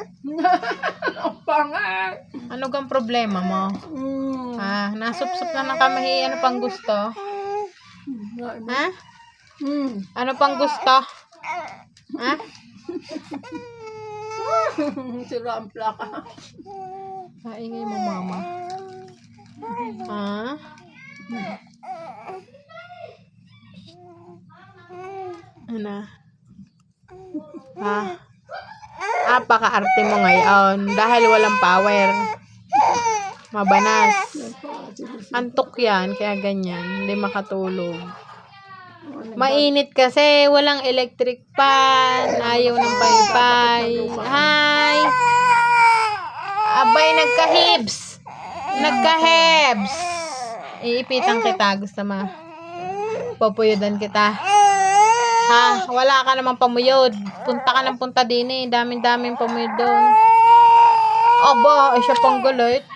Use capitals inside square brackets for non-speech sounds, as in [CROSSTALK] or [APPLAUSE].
[LAUGHS] Ang pangat. Ano gang problema mo? Mm. Ha? Nasupsup na ng kamahi. Ano pang gusto? Ha? Mm. Ano pang gusto? Ha? [LAUGHS] Sira ang plaka. Kaingay mo, mama. Ha? Ano? Ha? Apaka-arte mo ngayon dahil walang power. Mabanas. Antok yan, kaya ganyan. Hindi makatulog. Mainit kasi, walang electric fan, ayaw ng paypay. Hi! Abay, nagka-hibs! Nagka-hebs! Iipitan kita, gusto mo. Papuyudan kita. Ha? Wala ka namang pamuyod. Punta ka ng punta din eh. Daming-daming pamuyod doon. Aba, ay pang galit.